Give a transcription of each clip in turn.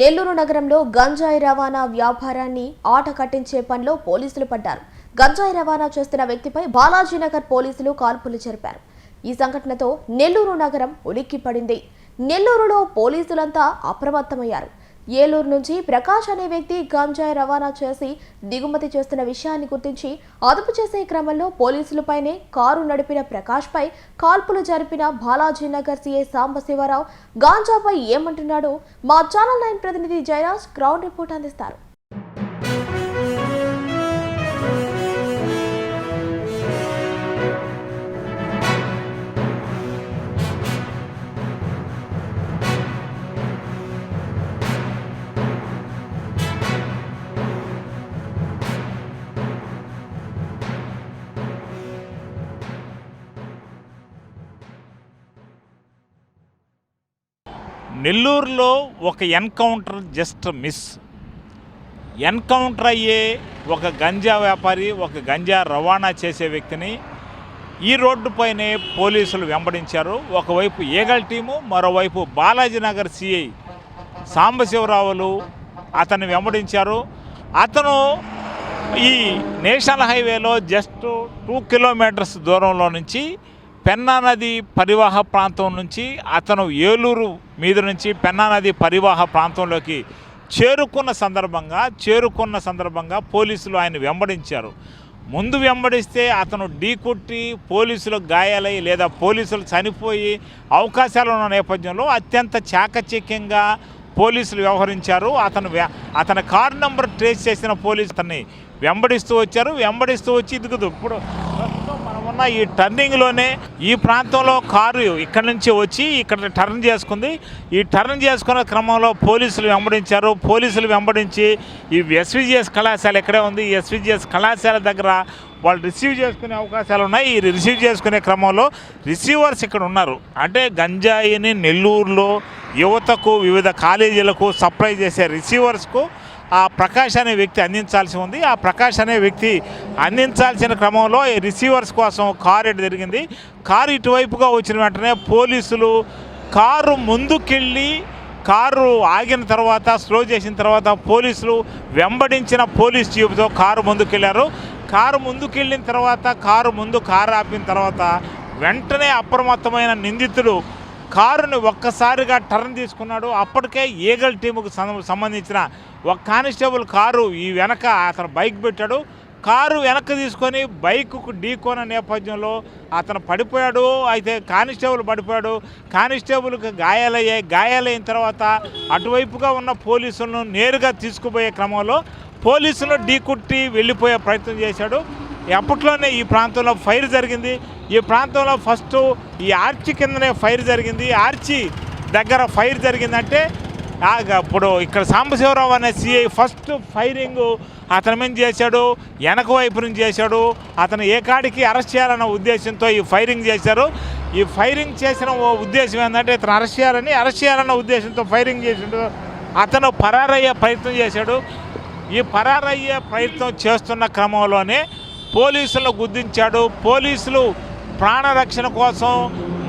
నెల్లూరు నగరంలో గంజాయి రవాణా వ్యాపారాన్ని ఆట కట్టించే పనిలో పోలీసులు పడ్డారు. గంజాయి రవాణా చేస్తున్న వ్యక్తిపై బాలాజీనగర్ పోలీసులు కాల్పులు జరిపారు. ఈ సంఘటనతో నెల్లూరు నగరం ఉలిక్కిపడింది. నెల్లూరులో పోలీసులంతా అప్రమత్తమయ్యారు. ఏలూరు నుంచి ప్రకాష్ అనే వ్యక్తి గంజాయి రవాణా చేసి దిగుమతి చేస్తున్న విషయాన్ని గుర్తించి అదుపు చేసే క్రమంలో పోలీసులపైనే కారు నడిపిన ప్రకాష్పై కాల్పులు జరిపిన బాలాజీనగర్ సీఏ సాంబశివరావు గాంజాపై ఏమంటున్నాడో మా ఛానల్ నైన్ ప్రతినిధి జయరాజ్ గ్రౌండ్ రిపోర్ట్ అందిస్తారు. నెల్లూరులో ఒక ఎన్కౌంటర్ జస్ట్ మిస్. ఎన్కౌంటర్ అయ్యే ఒక గంజా వ్యాపారి ఒక గంజా రవాణా చేసే వ్యక్తిని ఈ రోడ్డుపైనే పోలీసులు వెంబడించారు. ఒకవైపు ఏగల్ టీము మరోవైపు బాలాజీనగర్ సిఐ సాంబశివరావులు అతన్ని వెంబడించారు. అతను ఈ నేషనల్ హైవేలో జస్ట్ టూ కిలోమీటర్స్ దూరంలో నుంచి పెన్నా నది పరివాహ ప్రాంతం నుంచి అతను ఏలూరు మీద నుంచి పెన్నా నది పరివాహ ప్రాంతంలోకి చేరుకున్న సందర్భంగా చేరుకున్న సందర్భంగా పోలీసులు ఆయన వెంబడించారు. ముందు వెంబడిస్తే అతను ఢీకొట్టి పోలీసులు గాయాలై లేదా పోలీసులు చనిపోయి అవకాశాలు ఉన్న నేపథ్యంలో అత్యంత చాకచక్యంగా పోలీసులు వ్యవహరించారు. అతను అతని కార్ నెంబర్ ట్రేస్ చేసిన పోలీసు అతన్ని వెంబడిస్తూ వచ్చారు. వెంబడిస్తూ వచ్చి ఇదిగుదు ఇప్పుడు ప్రస్తుతం ఈ టర్నింగ్లోనే ఈ ప్రాంతంలో కారు ఇక్కడ నుంచి వచ్చి ఇక్కడ టర్న్ చేసుకుంది. ఈ టర్న్ చేసుకునే క్రమంలో పోలీసులు వెంబడించారు. పోలీసులు వెంబడించి ఈ ఎస్విజిఎస్ కళాశాల ఎక్కడే ఉంది. ఎస్విజిఎస్ కళాశాల దగ్గర వాళ్ళు రిసీవ్ చేసుకునే అవకాశాలు ఉన్నాయి. ఈ రిసీవ్ చేసుకునే క్రమంలో రిసీవర్స్ ఇక్కడ ఉన్నారు. అంటే గంజాయిని నెల్లూరులో యువతకు వివిధ కాలేజీలకు సప్లై చేసే రిసీవర్స్కు ఆ ప్రకాష్ అనే వ్యక్తి అందించాల్సి ఉంది. ఆ ప్రకాష్ అనే వ్యక్తి అందించాల్సిన క్రమంలో రిసీవర్స్ కోసం కారు ఇటు జరిగింది కారు ఇటువైపుగా వచ్చిన వెంటనే పోలీసులు కారు ముందుకెళ్ళి కారు ఆగిన తర్వాత స్లో చేసిన తర్వాత పోలీసులు వెంబడించిన పోలీస్ జీపుతో కారు ముందుకెళ్ళారు కారు ముందుకెళ్ళిన తర్వాత కారు ముందు కారు ఆపిన తర్వాత వెంటనే అప్రమత్తమైన నిందితుడు కారుని ఒక్కసారిగా టర్న్ తీసుకున్నాడు. అప్పటికే ఈగల్ టీముకు సం- సంబంధించిన ఒక కానిస్టేబుల్ కారు ఈ వెనక అతను బైక్ పెట్టాడు. కారు వెనక్కి తీసుకొని బైకుకు ఢీకొన నేపథ్యంలో అతను పడిపోయాడు. అయితే కానిస్టేబుల్ పడిపోయాడు. కానిస్టేబుల్కి గాయాలయ్యాయి. గాయాలైన తర్వాత అటువైపుగా ఉన్న పోలీసులను నేరుగా తీసుకుపోయే క్రమంలో పోలీసులు ఢీకుట్టి వెళ్ళిపోయే ప్రయత్నం చేశాడు. అప్పట్లోనే ఈ ప్రాంతంలో ఫైర్ జరిగింది. ఈ ప్రాంతంలో ఫస్ట్ ఈ ఆర్చి కిందనే ఫైర్ జరిగింది. ఆర్చి దగ్గర ఫైర్ జరిగిందంటే ఇప్పుడు ఇక్కడ సాంబశివరావు అనే సిఐ ఫస్ట్ ఫైరింగ్ అతని మీద చేశాడు వెనక వైపు నుంచి చేశాడు. అతను ఏ కాడికి అరెస్ట్ చేయాలన్న ఉద్దేశంతో ఈ ఫైరింగ్ చేశారు. ఈ ఫైరింగ్ చేసిన ఓ ఉద్దేశం ఏంటంటే ఇతను అరెస్ట్ చేయాలని అరెస్ట్ చేయాలన్న ఉద్దేశంతో ఫైరింగ్ చేసాడు. అతను పరారయ్యే ప్రయత్నం చేశాడు. ఈ పరారయ్యే ప్రయత్నం చేస్తున్న క్రమంలోనే పోలీసులు గుర్తించాడు. పోలీసులు ప్రాణరక్షణ కోసం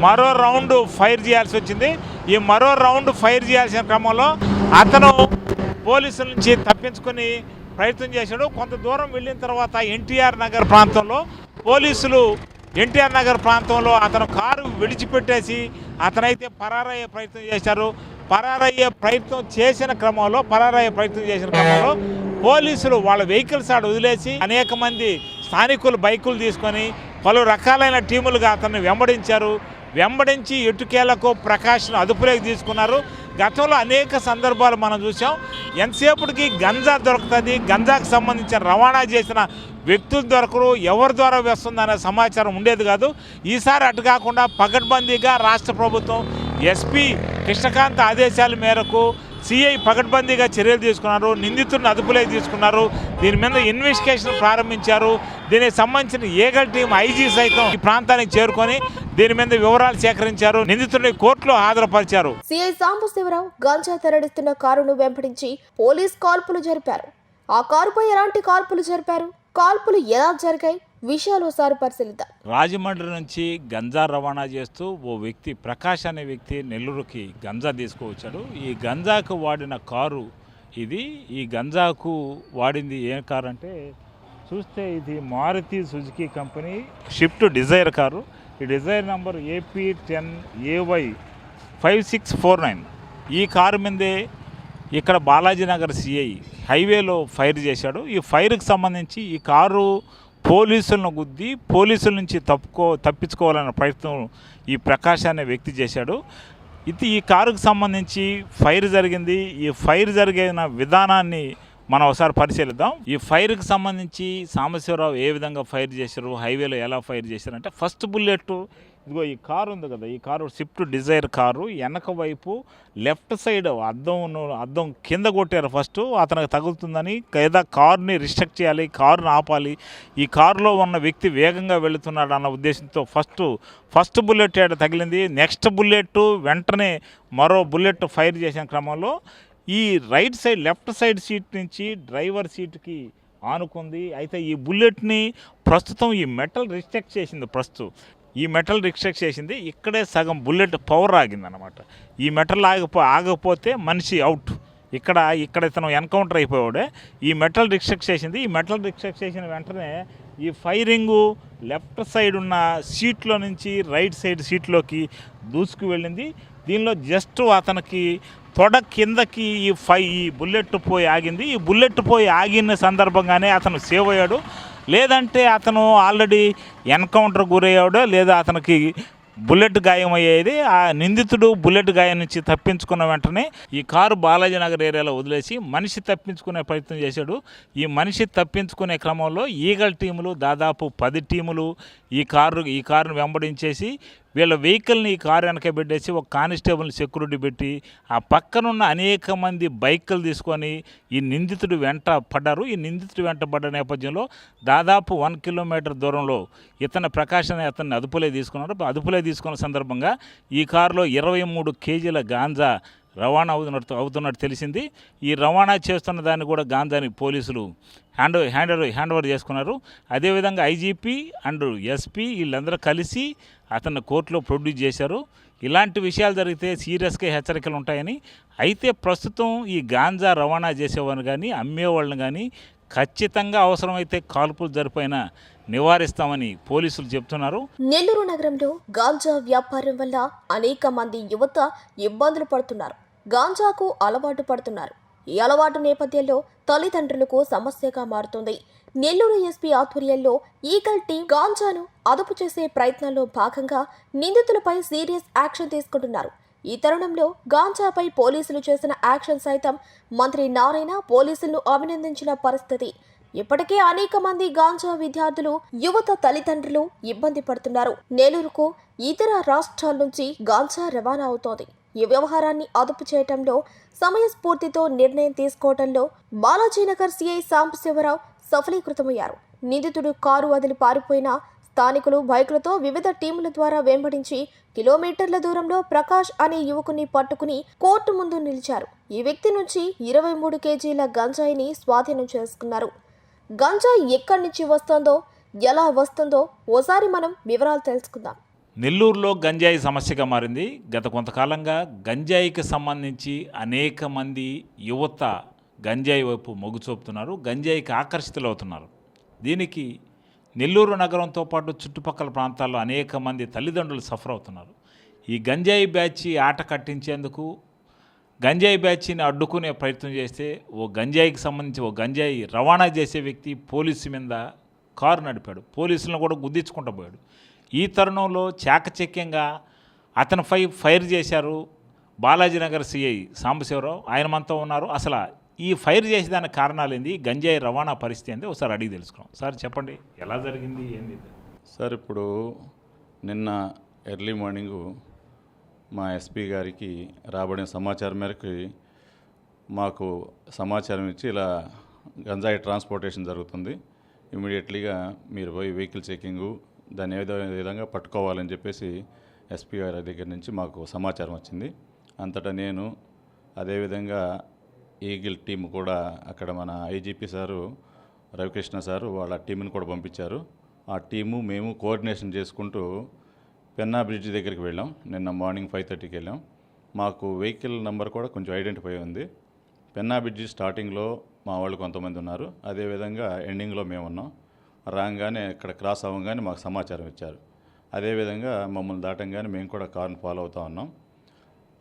మరో రౌండ్ ఫైర్ చేయాల్సి వచ్చింది. ఈ మరో రౌండ్ ఫైర్ చేయాల్సిన క్రమంలో అతను పోలీసుల నుంచి తప్పించుకొని ప్రయత్నం చేశాడు. కొంత దూరం వెళ్ళిన తర్వాత ఎన్టీఆర్ నగర్ ప్రాంతంలో పోలీసులు ఎన్టీఆర్ నగర్ ప్రాంతంలో అతను కారు విడిచిపెట్టేసి అతనైతే పరారయ్యే ప్రయత్నం చేశారు. పరారయ్యే ప్రయత్నం చేసిన క్రమంలో పరారయ్యే ప్రయత్నం చేసిన క్రమంలో పోలీసులు వాళ్ళ వెహికల్స్ ఆడ వదిలేసి అనేక మంది స్థానికులు బైకులు తీసుకొని పలు రకాలైన టీములుగా అతన్ని వెంబడించారు. వెంబడించి ఎటుకేలకు ప్రకాష్ను అదుపులోకి తీసుకున్నారు. గతంలో అనేక సందర్భాలు మనం చూసాం ఎంతసేపటికి గంజా దొరుకుతుంది గంజాకు సంబంధించిన రవాణా చేసిన వ్యక్తులు దొరకరు ఎవరి ద్వారా వస్తుందనే సమాచారం ఉండేది కాదు. ఈసారి అటు కాకుండా పగడ్బందీగా రాష్ట్ర ప్రభుత్వం ఎస్పీ కృష్ణకాంత్ ఆదేశాల మేరకు సిఐ పకడ్బందీగా చర్యలు తీసుకున్నారు నిందితుడిని అదుపులోకి తీసుకున్నారు దీని మీద ఇన్వెస్టిగేషన్ ప్రారంభించారు. దీనికి సంబంధించిన ఏగల్ టీం ఐజీ సైతం ఈ ప్రాంతానికి చేరుకొని దీని మీద వివరాలు సేకరించారు నిందితుడిని కోర్టులో హాజరుపరిచారు. సిఐ సాంబశివరావు గాంజా తరలిస్తున్న కారును వెంబడించి పోలీస్ కాల్పులు జరిపారు. ఆ కారుపై ఎలాంటి కాల్పులు జరిపారు? కాల్పులు ఎలా జరిగాయి? విషయాలు ఒకసారి పరిశీలిద్దాం. రాజమండ్రి నుంచి గంజా రవాణా చేస్తూ ఓ వ్యక్తి ప్రకాష్ అనే వ్యక్తి నెల్లూరుకి గంజా తీసుకువచ్చాడు. ఈ గంజాకు వాడిన కారు ఇది. ఈ గంజాకు వాడింది ఏ కారు అంటే చూస్తే ఇది Maruti Suzuki company Swift Dzire car. ఈ Dzire number AP ten AY five six four nine. ఈ కారు మీదే ఇక్కడ బాలాజీ నగర్ సిఐ హైవేలో ఫైర్ చేశాడు. ఈ ఫైర్కి సంబంధించి ఈ కారు పోలీసులను గుద్ది పోలీసుల నుంచి తప్పుకో తప్పించుకోవాలనే ప్రయత్నం ఈ ప్రకాష్ అనే వ్యక్తి చేశాడు. ఇది ఈ కారుకు సంబంధించి ఫైర్ జరిగింది. ఈ ఫైర్ జరిగిన విధానాన్ని మనం ఒకసారి పరిశీలిద్దాం. ఈ ఫైర్కి సంబంధించి సాంబశివరావు ఏ విధంగా ఫైర్ చేశారు? హైవేలో ఎలా ఫైర్ చేశారు అంటే ఫస్ట్ బుల్లెట్ ఇదిగో ఈ కారు ఉంది కదా ఈ కారు స్విఫ్ట్ డిజైర్ కారు వెనక వైపు లెఫ్ట్ సైడ్ అద్దం అద్దం కింద కొట్టారు ఫస్ట్ అతనికి తగులుతుందని లేదా కార్ని రిస్ట్రక్ట్ చేయాలి కారుని ఆపాలి. ఈ కారులో ఉన్న వ్యక్తి వేగంగా వెళుతున్నాడు అన్న ఉద్దేశంతో ఫస్ట్ ఫస్ట్ బుల్లెట్ ఏడ తగిలింది. నెక్స్ట్ బుల్లెట్ వెంటనే మరో బుల్లెట్ ఫైర్ చేసిన క్రమంలో ఈ right side left side seat నుంచి డ్రైవర్ సీట్కి ఆనుకుంది. అయితే ఈ బుల్లెట్ని ప్రస్తుతం ఈ మెటల్ రిస్ట్రక్ట్ చేసింది ప్రస్తుతం ఈ మెటల్ రిస్ట్రిక్ట్ చేసింది. ఇక్కడే సగం బుల్లెట్ పవర్ ఆగిందనమాట ఈ మెటల్ ఆగిపో ఆగకపోతే మనిషి అవుట్. ఇక్కడ ఇక్కడ ఇతను ఎన్కౌంటర్ అయిపోయాడే. ఈ మెటల్ రిస్ట్రిక్ట్ చేసింది. ఈ మెటల్ రిస్ట్రిక్ట్ చేసిన వెంటనే ఈ ఫైరింగు లెఫ్ట్ సైడ్ ఉన్న సీట్లో నుంచి రైట్ సైడ్ సీట్లోకి దూసుకు వెళ్ళింది. దీనిలో జస్ట్ అతనికి తొడ కిందకి ఈ ఫై ఈ బుల్లెట్ పోయి ఆగింది. ఈ బుల్లెట్ పోయి ఆగిన సందర్భంగానే అతను సేవ్ అయ్యాడు. లేదంటే అతను ఆల్రెడీ ఎన్కౌంటర్ గురయ్యాడు లేదా అతనికి బుల్లెట్ గాయం అయ్యేది ఆ నిందితుడు బుల్లెట్ గాయం నుంచి తప్పించుకున్న వెంటనే ఈ కారు బాలాజీ నగర్ ఏరియాలో వదిలేసి మనిషి తప్పించుకునే ప్రయత్నం చేశాడు. ఈ మనిషి తప్పించుకునే క్రమంలో ఈగల్ టీములు దాదాపు పది టీములు ఈ కారు ఈ కారును వెంబడించేసి వీళ్ళ వెహికల్ని ఈ కారు వెనక పెట్టేసి ఒక కానిస్టేబుల్ సెక్యూరిటీ పెట్టి ఆ పక్కనున్న అనేక మంది బైకులు తీసుకొని ఈ నిందితుడు వెంట పడ్డారు. ఈ నిందితుడు వెంట పడ్డ నేపథ్యంలో దాదాపు వన్ కిలోమీటర్ దూరంలో ఇతని ప్రకాశ్ అనే అతన్ని అదుపులే తీసుకున్నారు. అదుపులే తీసుకున్న సందర్భంగా ఈ కారులో ఇరవై మూడు కేజీల గాంజా రవాణా అవుతున్నట్టు అవుతున్నట్టు తెలిసింది. ఈ రవాణా చేస్తున్న దాన్ని కూడా గాంజాని పోలీసులు హ్యాండ్ హ్యాండ్ హ్యాండ్ ఓవర్ చేసుకున్నారు. అదేవిధంగా ఐజీపీ అండ్ ఎస్పీ వీళ్ళందరూ కలిసి అతన్ని కోర్టులో ప్రొడ్యూస్ చేశారు. ఇలాంటి విషయాలు జరిగితే సీరియస్గా హెచ్చరికలు ఉంటాయని అయితే ప్రస్తుతం ఈ గాంజా రవాణా చేసేవాళ్ళని కానీ అమ్మేవాళ్ళని కానీ ఖచ్చితంగా అవసరమైతే కాల్పులు జరిపోయినా నివారిస్తామని పోలీసులు చెప్తున్నారు. నెల్లూరు నగరంలో గాంజా వ్యాపారం వల్ల అనేక మంది యువత ఇబ్బందులు పడుతున్నారు. గాంజాకు అలవాటు పడుతున్నారు. ఈ అలవాటు నేపథ్యంలో తల్లిదండ్రులకు సమస్యగా మారుతుంది. నెల్లూరు ఎస్పీ ఆధ్వర్యంలో ఈగల్ టీం గాంజాను అదుపు చేసే ప్రయత్నంలో భాగంగా నిందితులపై సీరియస్ యాక్షన్ తీసుకుంటున్నారు. ఈ తరుణంలో గాంజాపై పోలీసులు చేసిన యాక్షన్ సైతం మంత్రి నారాయణ పోలీసులను అభినందించిన పరిస్థితి. ఇప్పటికే అనేక మంది గాంజా విద్యార్థులు యువత తల్లిదండ్రులు ఇబ్బంది పడుతున్నారు. నెల్లూరుకు ఇతర రాష్ట్రాల నుంచి గాంజా రవాణా అవుతోంది. ఈ వ్యవహారాన్ని అదుపు చేయటంలో సమయస్ఫూర్తితో నిర్ణయం తీసుకోవడంలో బాలాజీనగర్ సిఐ సాంబశివరావు సఫలీకృతమయ్యారు. నిందితుడు కారు వదిలి పారిపోయిన స్థానికులు బైకులతో వివిధ టీముల ద్వారా వెంబడించి కిలోమీటర్ల దూరంలో ప్రకాష్ అనే యువకుని పట్టుకుని కోర్టు ముందు నిలిచారు. ఈ వ్యక్తి నుంచి ఇరవై మూడు కేజీల గంజాయిని స్వాధీనం చేసుకున్నారు. గంజాయి ఎక్కడి నుంచి వస్తుందో ఎలా వస్తుందో ఓసారి మనం వివరాలు తెలుసుకుందాం. నెల్లూరులో గంజాయి సమస్యగా మారింది. గత కొంతకాలంగా గంజాయికి సంబంధించి అనేక మంది యువత గంజాయి వైపు మొగ్గు చూపుతున్నారు గంజాయికి ఆకర్షితులవుతున్నారు. దీనికి నెల్లూరు నగరంతో పాటు చుట్టుపక్కల ప్రాంతాల్లో అనేక మంది తల్లిదండ్రులు సఫర్ అవుతున్నారు ఈ గంజాయి బ్యాచ్ ఆట కట్టించేందుకు గంజాయి బ్యాచ్ని అడ్డుకునే ప్రయత్నం చేస్తే ఓ గంజాయికి సంబంధించి ఓ గంజాయి రవాణా చేసే వ్యక్తి పోలీసు మీద కారు నడిపాడు. పోలీసులను కూడా గుద్దించుకుంటూ పోయాడు. ఈ తరుణంలో చాకచక్యంగా అతనిపై ఫైర్ చేశారు బాలాజీనగర్ సిఐ సాంబశివరావు. ఆయన మనతో ఉన్నారు. అసలు ఈ ఫైర్ చేసేదానికి కారణాలు ఏంది? గంజాయి రవాణా పరిస్థితి ఏంది? ఒకసారి అడిగి తెలుసుకున్నాం సార్ చెప్పండి. ఎలా జరిగింది? ఏంది సార్ ఇప్పుడు నిన్న ఎర్లీ మార్నింగు మా ఎస్పీ గారికి రాబడిన సమాచారం మేరకు మాకు సమాచారం ఇచ్చి ఇలా గంజాయి ట్రాన్స్పోర్టేషన్ జరుగుతుంది. ఇమీడియట్లీగా మీరు పోయి వెహికల్ చెకింగు దాన్ని ఏదో విధంగా పట్టుకోవాలని చెప్పేసి ఎస్పీ గారి దగ్గర నుంచి మాకు సమాచారం వచ్చింది. అంతటా నేను అదేవిధంగా ఈగిల్ టీం కూడా అక్కడ మన ఐజీపీ సారు రవికృష్ణ సారు వాళ్ళ టీంని కూడా పంపించారు. ఆ టీము మేము కోఆర్డినేషన్ చేసుకుంటూ పెన్నా బ్రిడ్జ్ దగ్గరికి వెళ్ళాం. నిన్న మార్నింగ్ ఫైవ్ థర్టీకి వెళ్ళాం. మాకు వెహికల్ నెంబర్ కూడా కొంచెం ఐడెంటిఫై ఉంది. పెన్నా బ్రిడ్జి స్టార్టింగ్లో మా వాళ్ళు కొంతమంది ఉన్నారు. అదేవిధంగా ఎండింగ్లో మేము ఉన్నాం. రాగానే ఇక్కడ క్రాస్ అవ్వగానే మాకు సమాచారం ఇచ్చారు. అదేవిధంగా మమ్మల్ని దాటంగానే మేము కూడా కార్ని ఫాలో అవుతా ఉన్నాం.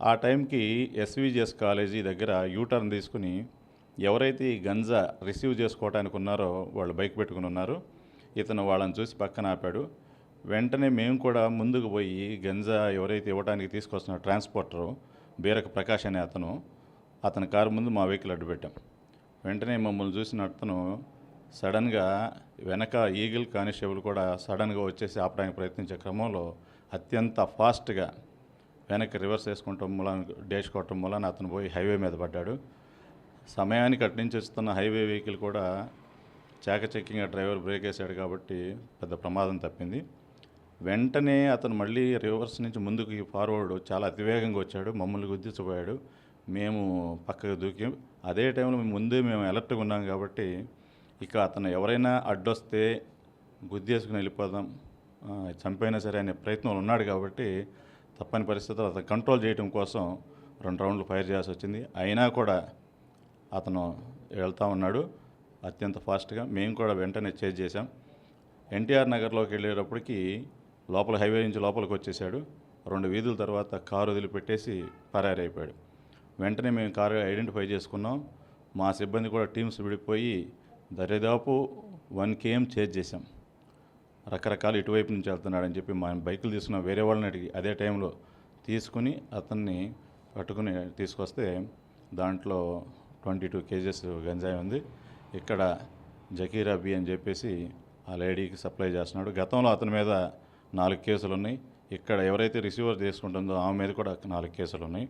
ఆ టైంకి ఎస్విజిఎస్ కాలేజీ దగ్గర యూటర్న్ తీసుకుని ఎవరైతే ఈ గంజా రిసీవ్ చేసుకోవడానికి ఉన్నారో వాళ్ళు బైక్ పెట్టుకుని ఉన్నారు. ఇతను వాళ్ళని చూసి పక్కన ఆపాడు. వెంటనే మేము కూడా ముందుకు పోయి గంజా ఎవరైతే ఇవ్వడానికి తీసుకొస్తున్నారో ట్రాన్స్పోర్టరు బీరక ప్రకాష్ అనే అతను అతని కారు ముందు మా వెహికల్ అడ్డు పెట్టాం. వెంటనే మమ్మల్ని చూసిన అతను సడన్గా వెనక ఈగిల్ కానిస్టేబుల్ కూడా సడన్గా వచ్చేసి ఆపడానికి ప్రయత్నించే క్రమంలో అత్యంత ఫాస్ట్గా వెనక్కి రివర్స్ వేసుకుంటాం మూలాన డేష్ కొట్టడం మూలాన అతను పోయి హైవే మీద పడ్డాడు. సమయానికి అటు నుంచి వస్తున్న హైవే వెహికల్ కూడా చాకచక్యంగా డ్రైవర్ బ్రేక్ వేశాడు కాబట్టి పెద్ద ప్రమాదం తప్పింది. వెంటనే అతను మళ్ళీ రివర్స్ నుంచి ముందుకు ఫార్వర్డ్ చాలా అతివేగంగా వచ్చాడు మమ్మల్ని గుద్దించబోయాడు. మేము పక్కకు దూకి అదే టైంలో మేము ముందే మేము అలర్ట్గా ఉన్నాం కాబట్టి ఇక అతను ఎవరైనా అడ్డొస్తే గుద్దేసుకుని వెళ్ళిపోదాం చంపైనా సరే అనే ప్రయత్నంలో ఉన్నాడు కాబట్టి తప్పని పరిస్థితుల్లో అతను కంట్రోల్ చేయడం కోసం రెండు రౌండ్లు ఫైర్ చేయాల్సి వచ్చింది. అయినా కూడా అతను వెళ్తా ఉన్నాడు అత్యంత ఫాస్ట్గా. మేము కూడా వెంటనే చేజ్ చేశాం. ఎన్టీఆర్ నగర్లోకి వెళ్ళేటప్పటికి లోపల హైవే నుంచి లోపలికి వచ్చేసాడు. రెండు వీధుల తర్వాత కారు వదిలిపెట్టేసి పరారైపోయాడు. వెంటనే మేము కారు ఐడెంటిఫై చేసుకున్నాం. మా సిబ్బంది కూడా టీమ్స్ విడిపోయి దరిదాపు వన్ కేఎం చేజ్ చేశాం. రకరకాల ఇటువైపు నుంచి వెళ్తున్నాడని చెప్పి మా బైకులు తీసుకున్న వేరే వాళ్ళని అడిగి అదే టైంలో తీసుకుని అతన్ని పట్టుకుని తీసుకొస్తే దాంట్లో ట్వంటీ టూ కేజెస్ గంజాయి ఉంది. ఇక్కడ జకీరా బి అని చెప్పేసి ఆ లేడీకి సప్లై చేస్తున్నాడు. గతంలో అతని మీద నాలుగు కేసులు ఉన్నాయి ఇక్కడ ఎవరైతే రిసీవర్ చేసుకుంటుందో ఆమె మీద కూడా నాలుగు కేసులు ఉన్నాయి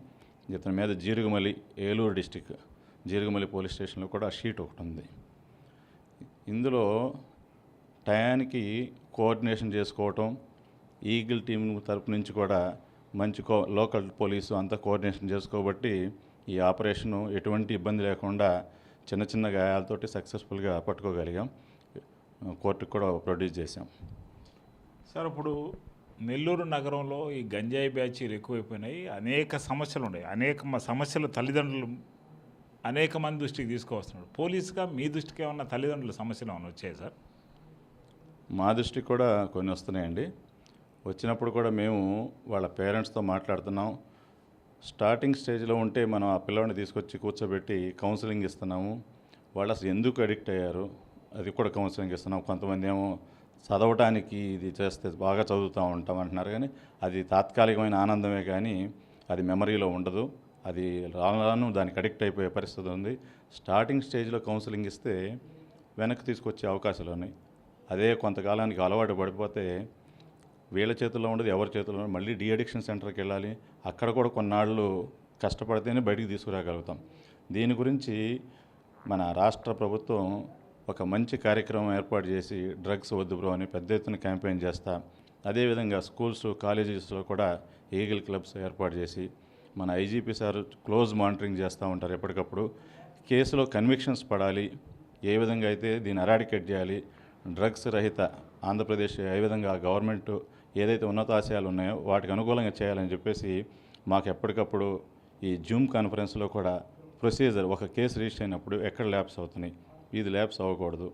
ఇతని మీద జీరుగుమలి ఏలూరు డిస్టిక్ జీరుగుమలి పోలీస్ స్టేషన్లో కూడా షీట్ ఒకటి ఉంది ఇందులో టయానికి కోఆర్డినేషన్ చేసుకోవటం ఈగిల్ టీం తరపు నుంచి కూడా మంచి కో లోకల్ పోలీసు అంతా కోఆర్డినేషన్ చేసుకోబట్టి ఈ ఆపరేషను ఎటువంటి ఇబ్బంది లేకుండా చిన్న చిన్న గాయాలతోటి సక్సెస్ఫుల్గా పట్టుకోగలిగాం. కోర్టుకు కూడా ప్రొడ్యూస్ చేశాం. సార్ ఇప్పుడు నెల్లూరు నగరంలో ఈ గంజాయి బ్యాచీలు ఎక్కువైపోయినాయి. అనేక సమస్యలు ఉన్నాయి. అనేక సమస్యలు తల్లిదండ్రులు అనేక మంది దృష్టికి తీసుకువస్తున్నాడు పోలీసుగా మీ దృష్టికి ఏమన్నా తల్లిదండ్రుల సమస్యలు ఏమైనా వచ్చాయి సార్? మా దృష్టికి కూడా కొన్ని వస్తున్నాయండి. వచ్చినప్పుడు కూడా మేము వాళ్ళ పేరెంట్స్తో మాట్లాడుతున్నాం. స్టార్టింగ్ స్టేజ్లో ఉంటే మనం ఆ పిల్లవాడిని తీసుకొచ్చి కూర్చోబెట్టి కౌన్సిలింగ్ ఇస్తున్నాము. వాళ్ళు అసలు ఎందుకు అడిక్ట్ అయ్యారు? అది కూడా కౌన్సిలింగ్ ఇస్తున్నాం. కొంతమంది ఏమో చదవటానికి ఇది చేస్తే బాగా చదువుతూ ఉంటాం అంటున్నారు కానీ అది తాత్కాలికమైన ఆనందమే కానీ అది మెమరీలో ఉండదు. అది రాను రాను దానికి అడిక్ట్ అయిపోయే పరిస్థితి ఉంది. స్టార్టింగ్ స్టేజ్లో కౌన్సిలింగ్ ఇస్తే వెనక్కి తీసుకొచ్చే అవకాశాలు ఉన్నాయి. అదే కొంతకాలానికి అలవాటు పడిపోతే వీళ్ళ చేతుల్లో ఉండదు ఎవరి చేతుల్లో మళ్ళీ డీఅడిక్షన్ సెంటర్కి వెళ్ళాలి. అక్కడ కూడా కొన్నాళ్ళు కష్టపడితేనే బయటికి తీసుకురాగలుగుతాం. దీని గురించి మన రాష్ట్ర ప్రభుత్వం ఒక మంచి కార్యక్రమం ఏర్పాటు చేసి డ్రగ్స్ వద్దు బ్రో అని పెద్ద ఎత్తున క్యాంపెయిన్ చేస్తా. అదేవిధంగా స్కూల్స్ కాలేజెస్లో కూడా ఈగిల్ క్లబ్స్ ఏర్పాటు చేసి మన ఐజీపీ సార్ క్లోజ్ మానిటరింగ్ చేస్తూ ఉంటారు ఎప్పటికప్పుడు. కేసులో కన్విక్షన్స్ పడాలి ఏ విధంగా అయితే దీన్ని అరాడికేట్ చేయాలి డ్రగ్స్ రహిత ఆంధ్రప్రదేశ్ ఏ విధంగా గవర్నమెంట్ ఏదైతే ఉన్నతాశయాలు ఉన్నాయో వాటికి అనుకూలంగా చేయాలని చెప్పేసి మాకు ఎప్పటికప్పుడు ఈ జూమ్ కాన్ఫరెన్స్లో కూడా ప్రొసీజర్ ఒక కేసు రిజిస్టర్ అయినప్పుడు ఎక్కడ ల్యాబ్స్ అవుతున్నాయి ఇది ల్యాబ్స్ అవ్వకూడదు.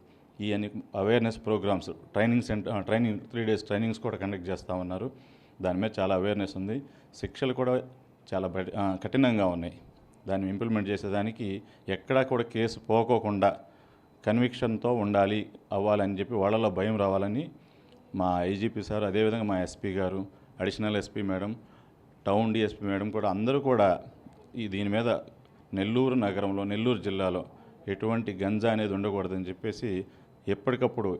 ఈ అన్ని awareness programmes training centre training three days trainings కూడా కండక్ట్ చేస్తూ ఉన్నారు దాని మీద చాలా అవేర్నెస్ ఉంది. శిక్షలు కూడా చాలా కఠినంగా ఉన్నాయి. దాన్ని ఇంప్లిమెంట్ చేసేదానికి ఎక్కడా కూడా కేసు పోకోకుండా కన్విక్షన్తో ఉండాలి అవ్వాలని చెప్పి వాళ్ళలో భయం రావాలని మా ఐజీపీ సార్ అదేవిధంగా మా ఎస్పీ గారు additional SP madam town DSP madam కూడా అందరూ కూడా ఈ దీని మీద నెల్లూరు నగరంలో నెల్లూరు జిల్లాలో ఎటువంటి గంజా అనేది ఉండకూడదని చెప్పేసి ఎప్పటికప్పుడు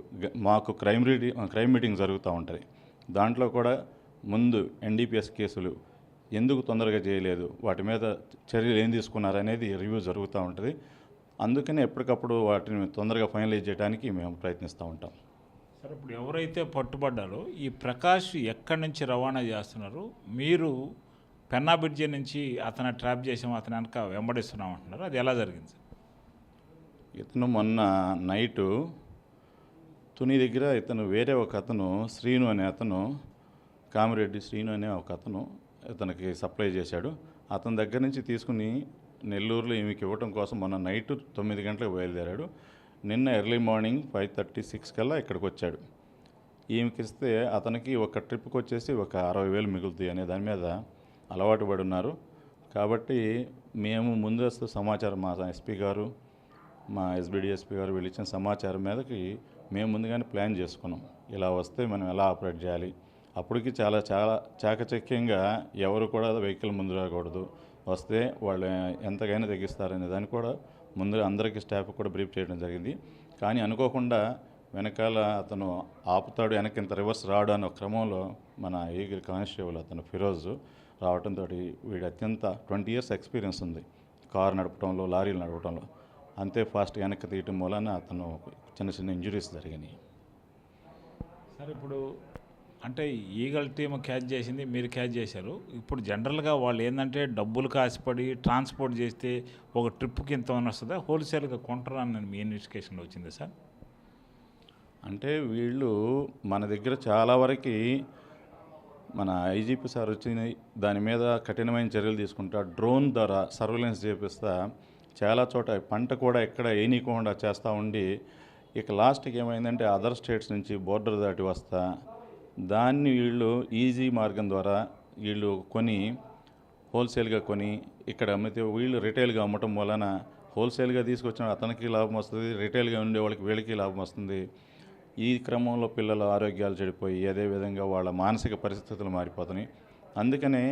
మాకు క్రైమ్ రీడి క్రైమ్ మీటింగ్ జరుగుతూ ఉంటుంది. దాంట్లో కూడా ముందు ఎన్డీపీఎస్ కేసులు ఎందుకు తొందరగా చేయలేదు వాటి మీద చర్యలు ఏం తీసుకున్నారనేది రివ్యూ జరుగుతూ ఉంటుంది. అందుకనే ఎప్పటికప్పుడు వాటిని తొందరగా ఫైనలైజ్ చేయడానికి మేము ప్రయత్నిస్తూ ఉంటాం. సార్ ఇప్పుడు ఎవరైతే పట్టుబడ్డారో ఈ ప్రకాష్ ఎక్కడి నుంచి రవాణా చేస్తున్నారు? మీరు పెన్నా బ్రిడ్జి నుంచి అతను ట్రాప్ చేసాం అతని వెనక వెంబడిస్తున్నాం అంటున్నారు. అది ఎలా జరిగింది సార్? ఇతను మొన్న నైటు తుని దగ్గర ఇతను వేరే ఒక అతను శ్రీను అనే అతను కామిరెడ్డి శ్రీను అనే ఒక అతను ఇతనికి సప్లై చేశాడు. అతని దగ్గర నుంచి తీసుకుని నెల్లూరులో ఈమెకి ఇవ్వటం కోసం మొన్న నైట్ తొమ్మిది గంటలకు బయలుదేరాడు. నిన్న early morning five thirty six కల్లా ఇక్కడికి వచ్చాడు. ఈమెకి ఇస్తే అతనికి ఒక ట్రిప్కి వచ్చేసి ఒక అరవై వేలు మిగులుతాయి అనే దాని మీద అలవాటు పడి ఉన్నారు. కాబట్టి మేము ముందస్తు సమాచారం మా ఎస్పీ గారు మా ఎస్బిడిఎస్పీ గారు వెళ్ళిచ్చిన సమాచారం మీదకి మేము ముందుగానే ప్లాన్ చేసుకున్నాం. ఇలా వస్తే మనం ఎలా ఆపరేట్ చేయాలి? అప్పటికి చాలా చాలా చాకచక్యంగా ఎవరు కూడా వెహికల్ ముందు రాకూడదు. వస్తే వాళ్ళు ఎంతకైనా తగ్గిస్తారనే దాన్ని కూడా ముందు అందరికీ స్టాఫ్ కూడా బ్రీఫ్ చేయడం జరిగింది. కానీ అనుకోకుండా వెనకాల అతను ఆపుతాడు వెనక ఇంత రివర్స్ రాడు అనే క్రమంలో మన ఈగిరి కానిస్టేబుల్ అతను ఫిరోజ్ రావడంతో వీడు అత్యంత ట్వంటీ ఇయర్స్ ఎక్స్పీరియన్స్ ఉంది. కారు నడపడంలో లారీలు నడపడంలో అంతే ఫాస్ట్ వెనక్కి తీయటం మూలన అతను చిన్న చిన్న ఇంజురీస్ జరిగినాయి. సార్ ఇప్పుడు అంటే ఈగల్ టీమ్ క్యాచ్ చేసింది మీరు క్యాచ్ చేశారు. ఇప్పుడు జనరల్గా వాళ్ళు ఏంటంటే డబ్బులు కాసిపడి ట్రాన్స్పోర్ట్ చేస్తే ఒక ట్రిప్కి ఇంత అని వస్తుందా హోల్సేల్గా కొంటారా అని మీ ఇన్వెస్టిగేషన్లో వచ్చింది సార్? అంటే వీళ్ళు మన దగ్గర చాలా వరకు మన ఐజీపీ సార్ వచ్చి దాని మీద కఠినమైన చర్యలు తీసుకుంటా డ్రోన్ ద్వారా సర్వేలెన్స్ చేపిస్తా చాలా చోట పంట కూడా ఎక్కడ ఏనీయకుండా చేస్తూ ఉండి ఇక లాస్ట్కి ఏమైందంటే అదర్ స్టేట్స్ నుంచి బోర్డర్ దాటి వస్తా దాన్ని వీళ్ళు ఈజీ మార్గం ద్వారా వీళ్ళు కొని హోల్సేల్గా కొని ఇక్కడ అమ్మితే వీళ్ళు రిటైల్గా అమ్మటం వలన హోల్సేల్గా తీసుకొచ్చిన అతనికి లాభం వస్తుంది రిటైల్గా ఉండే వాళ్ళకి వీళ్ళకి లాభం వస్తుంది. ఈ క్రమంలో పిల్లల ఆరోగ్యాలు చెడిపోయి అదేవిధంగా వాళ్ళ మానసిక పరిస్థితులు మారిపోతున్నాయి. అందుకనే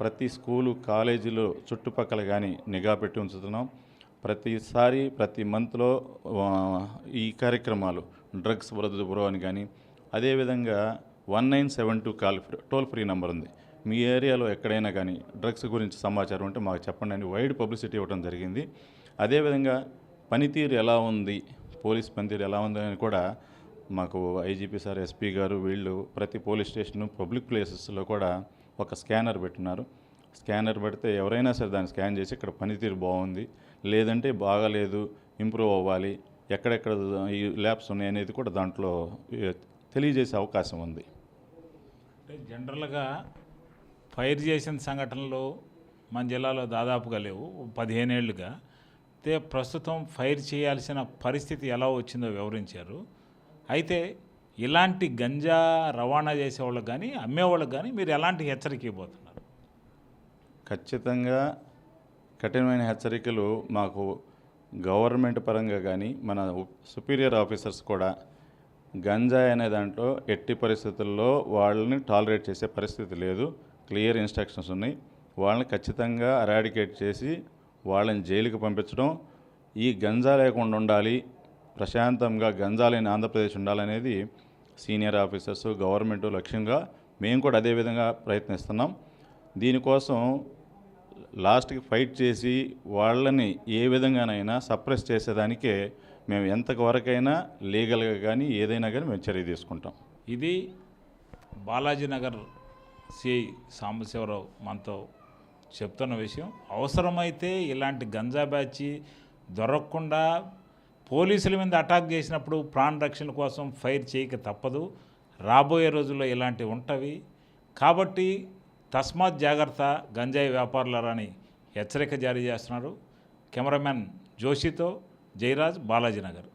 ప్రతి స్కూలు కాలేజీలో చుట్టుపక్కల కానీ నిఘా పెట్టి ఉంచుతున్నాం. ప్రతిసారి ప్రతి మంత్లో ఈ కార్యక్రమాలు డ్రగ్స్ వరద బ్రో అని కానీ అదేవిధంగా one nine seven two call free toll free number ఉంది. మీ ఏరియాలో ఎక్కడైనా కానీ డ్రగ్స్ గురించి సమాచారం ఉంటే మాకు చెప్పండి అని వైడ్ పబ్లిసిటీ ఇవ్వడం జరిగింది. అదేవిధంగా పనితీరు ఎలా ఉంది పోలీస్ పనితీరు ఎలా ఉంది అని కూడా మాకు ఐజీపీ సార్ ఎస్పీ గారు వీళ్ళు ప్రతి పోలీస్ స్టేషన్ పబ్లిక్ ప్లేసెస్లో కూడా ఒక స్కానర్ పెట్టినారు. స్కానర్ పెడితే ఎవరైనా సరే దాన్ని స్కాన్ చేసి ఇక్కడ పనితీరు బాగుంది. లేదంటే బాగాలేదు ఇంప్రూవ్ అవ్వాలి ఎక్కడెక్కడ ఈ ల్యాబ్స్ ఉన్నాయి అనేది కూడా దాంట్లో తెలియజేసే అవకాశం ఉంది. అంటే జనరల్గా ఫైర్ చేసిన సంఘటనలు మన జిల్లాలో దాదాపుగా లేవు. పదిహేనేళ్ళుగా అయితే ప్రస్తుతం ఫైర్ చేయాల్సిన పరిస్థితి ఎలా వచ్చిందో వివరించారు. అయితే ఇలాంటి గంజా రవాణా చేసేవాళ్ళకి కానీ అమ్మేవాళ్ళకి కానీ మీరు ఎలాంటి హెచ్చరిక ఇవ్వబోతున్నారు? ఖచ్చితంగా కఠినమైన హెచ్చరికలు మాకు గవర్నమెంట్ పరంగా కానీ మన సుపీరియర్ ఆఫీసర్స్ కూడా గంజాయి అనే దాంట్లో ఎట్టి పరిస్థితుల్లో వాళ్ళని టాలరేట్ చేసే పరిస్థితి లేదు. క్లియర్ ఇన్స్ట్రక్షన్స్ ఉన్నాయి. వాళ్ళని ఖచ్చితంగా అరాడికేట్ చేసి వాళ్ళని జైలుకి పంపించడం ఈ గంజా లేకుండా ఉండాలి ప్రశాంతంగా గంజా లేని ఆంధ్రప్రదేశ్ ఉండాలనేది సీనియర్ ఆఫీసర్స్ గవర్నమెంట్ లక్ష్యంగా మేము కూడా అదే విధంగా ప్రయత్నిస్తున్నాం. దీనికోసం లాస్ట్కి ఫైట్ చేసి వాళ్ళని ఏ విధంగానైనా సప్రెస్ చేసేదానికే మేము ఎంతవరకైనా లీగల్గా కానీ ఏదైనా కానీ మేము చర్య తీసుకుంటాం. ఇది బాలాజీ నగర్ సిఐ సాంబశివరావు మనతో చెప్తున్న విషయం. అవసరమైతే ఇలాంటి గంజా బ్యాచి దొరకకుండా పోలీసుల మీద అటాక్ చేసినప్పుడు ప్రాణ రక్షణ కోసం ఫైర్ చేయక తప్పదు. రాబోయే రోజుల్లో ఇలాంటివి ఉంటవి. కాబట్టి తస్మాత్ జాగ్రత్త గంజాయి వ్యాపారులరని హెచ్చరిక జారీ చేస్తున్నారు. కెమెరామెన్ జోషితో జయరాజ్ బాలాజీనగర్